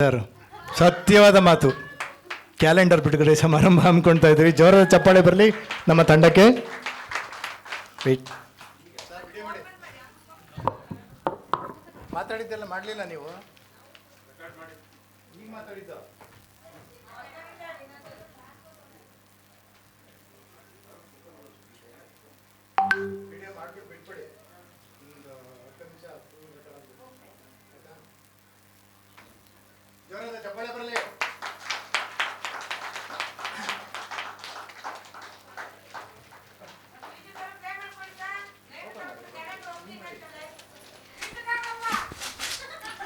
Sir ಸತ್ಯವಾದ ಮಾತು. Calendar ಬಿಡುಗಡೆ ಸಮಾರಂಭ ಹಮ್ಮಿಕೊಳ್ತಾ ಇದ್ದೀವಿ. ಜೋರದ ಚಪ್ಪಾಳೆ ಬರಲಿ ನಮ್ಮ ತಂಡಕ್ಕೆ. ಮಾತಾಡಿದ್ದೆಲ್ಲ ಮಾಡಲಿಲ್ಲ ನೀವು ಈಗ ಮಾತಾಡಿದ್ದು ವಿಡಿಯೋ ಮಾಡ್ಬಿಟ್ಟು ಬಿಟ್ಬಿಡಿ ಒಂದು ಹತ್ತು ನಿಮಿಷ ಜೋರಾದ ಚಪ್ಪಾಳೆ ಬರಲಿ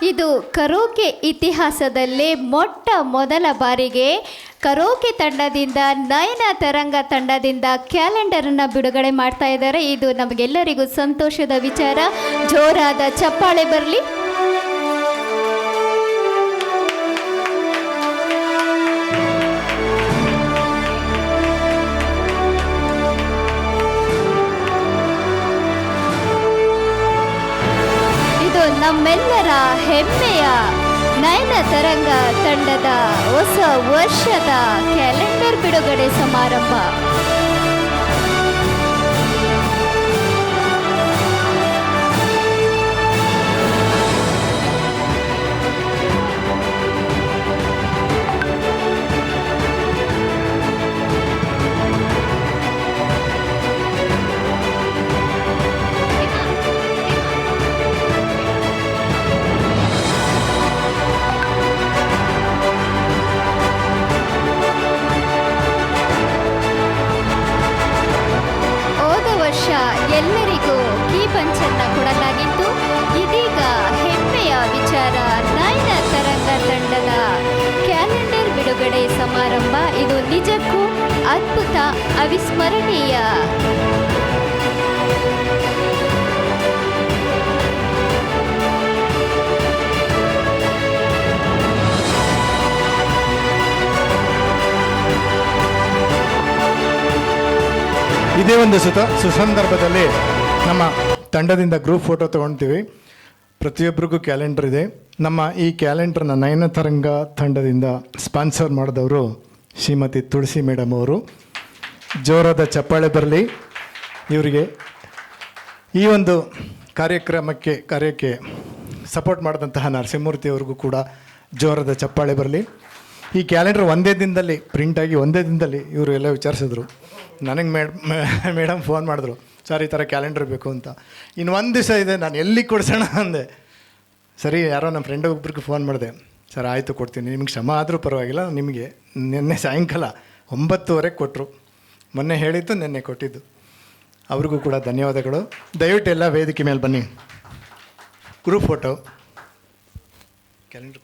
ಇದು ಕರೋಕೆ ಇತಿಹಾಸದಲ್ಲೇ ಮೊಟ್ಟ ಮೊದಲ ಬಾರಿಗೆ. ಕರೋಕೆ ತಂಡದಿಂದ ನಯನ ತರಂಗ ತಂಡದಿಂದ ಕ್ಯಾಲೆಂಡರನ್ನು ಬಿಡುಗಡೆ ಮಾಡ್ತಾ ಇದ್ದಾರೆ. ಇದು ನಮಗೆಲ್ಲರಿಗೂ ಸಂತೋಷದ ವಿಚಾರ. ಜೋರಾದ ಚಪ್ಪಾಳೆ ಬರಲಿ. ನಮ್ಮೆಲ್ಲರ ಹೆಮ್ಮೆಯ ನಯನ ತರಂಗ ತಂಡದ ಹೊಸ ವರ್ಷದ ಕ್ಯಾಲೆಂಡರ್ ಬಿಡುಗಡೆ ಸಮಾರಂಭ. ಎಲ್ಲರಿಗೂ ಈ ಪಂಚನ್ನ ಕೊಡಲಾಗಿತ್ತು ಇದೀಗ ಹೆಮ್ಮೆಯ ವಿಚಾರ ನಯನ ತರಂಗ ತಂಡದ ಕ್ಯಾಲೆಂಡರ್ ಬಿಡುಗಡೆ ಸಮಾರಂಭ. ಇದು ನಿಜಕ್ಕೂ ಅದ್ಭುತ ಅವಿಸ್ಮರಣೀಯ. ಇದೇ ಒಂದು ಸುತ, ಸುಸಂದರ್ಭದಲ್ಲಿ ನಮ್ಮ ತಂಡದಿಂದ ಗ್ರೂಪ್ ಫೋಟೋ ತೊಗೊಳ್ತೀವಿ ಪ್ರತಿಯೊಬ್ಬರಿಗೂ ಕ್ಯಾಲೆಂಡರ್ ಇದೆ. ನಮ್ಮ ಈ ಕ್ಯಾಲೆಂಡರ್ನ ನಯನತರಂಗ ತಂಡದಿಂದ ಸ್ಪಾನ್ಸರ್ ಮಾಡಿದವರು ಶ್ರೀಮತಿ ತುಳಸಿ ಮೇಡಮ್ ಅವರು. ಜೋರಾದ ಚಪ್ಪಾಳೆ ಬರಲಿ. ಇವರಿಗೆ ಈ ಒಂದು ಕಾರ್ಯಕ್ರಮಕ್ಕೆ, ಕಾರ್ಯಕ್ಕೆ ಸಪೋರ್ಟ್ ಮಾಡಿದಂತಹ ನರಸಿಂಹಮೂರ್ತಿ ಅವ್ರಿಗೂ ಕೂಡ ಜೋರದ ಚಪ್ಪಾಳೆ ಬರಲಿ. ಈ ಕ್ಯಾಲೆಂಡರ್ ಒಂದೇ ದಿನದಲ್ಲಿ ಪ್ರಿಂಟಾಗಿ ಒಂದೇ ದಿನದಲ್ಲಿ ಇವರು ಎಲ್ಲ ವಿಚಾರಿಸಿದ್ರು. ನನಗೆ ಮೇಡ್ ಮೇಡಮ್ ಫೋನ್ ಮಾಡಿದ್ರು, ಸರ್, ಈ ಥರ ಕ್ಯಾಲೆಂಡರ್ ಬೇಕು ಅಂತ. ಇನ್ನು ಒಂದು ದಿವಸ ಇದೆ, ನಾನು ಎಲ್ಲಿ ಕೊಡ್ಸೋಣ ಅಂದೆ. ಸರಿ, ಯಾರೋ ನಮ್ಮ ಫ್ರೆಂಡ್ ಒಬ್ರಿಗೆ ಫೋನ್ ಮಾಡಿದೆ. ಸರ್, ಆಯಿತು, ಕೊಡ್ತೀನಿ. ನಿಮಗೆ ಶ್ರಮ ಆದರೂ ಪರವಾಗಿಲ್ಲ, ನಿಮಗೆ ನಿನ್ನೆ ಸಾಯಂಕಾಲ ಒಂಬತ್ತುವರೆಗೆ ಕೊಟ್ಟರು ಮೊನ್ನೆ ಹೇಳಿದ್ದು, ನಿನ್ನೆ ಕೊಟ್ಟಿದ್ದು. ಅವ್ರಿಗೂ ಕೂಡ ಧನ್ಯವಾದಗಳು. ದಯವಿಟ್ಟು ಎಲ್ಲ ವೇದಿಕೆ ಮೇಲೆ ಬನ್ನಿ. Group photo. ಕ್ಯಾಲೆಂಡರ್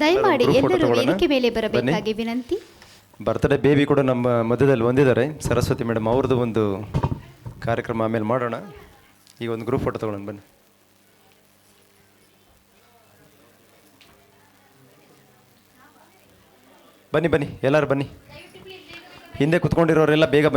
ದಯಮಾಡಿ ಎಲ್ಲರೂ? ವೇದಿಕೆ ಮೇಲೆ ಬರಬೇಕಾಗಿ ವಿನಂತಿ. ಬರ್ತ್ಡೇ ಬೇಬಿ ಕೂಡ ನಮ್ಮ ಮಧ್ಯದಲ್ಲಿ ಬಂದಿದ್ದಾರೆ ಸರಸ್ವತಿ ಮೇಡಮ್ ಅವ್ರದ್ದು ಒಂದು ಕಾರ್ಯಕ್ರಮ ಆಮೇಲೆ ಮಾಡೋಣ. ಈಗ ಒಂದು ಗ್ರೂಪ್ ಫೋಟೋ ತಗೊಳ್ಳೋಣ ಬನ್ನಿ. ಬನ್ನಿ ಬನ್ನಿ. ಎಲ್ಲರೂ ಬನ್ನಿ. ಹಿಂದೆ ಕುತ್ಕೊಂಡಿರೋರೆಲ್ಲ ಬೇಗ ಬನ್ನಿ.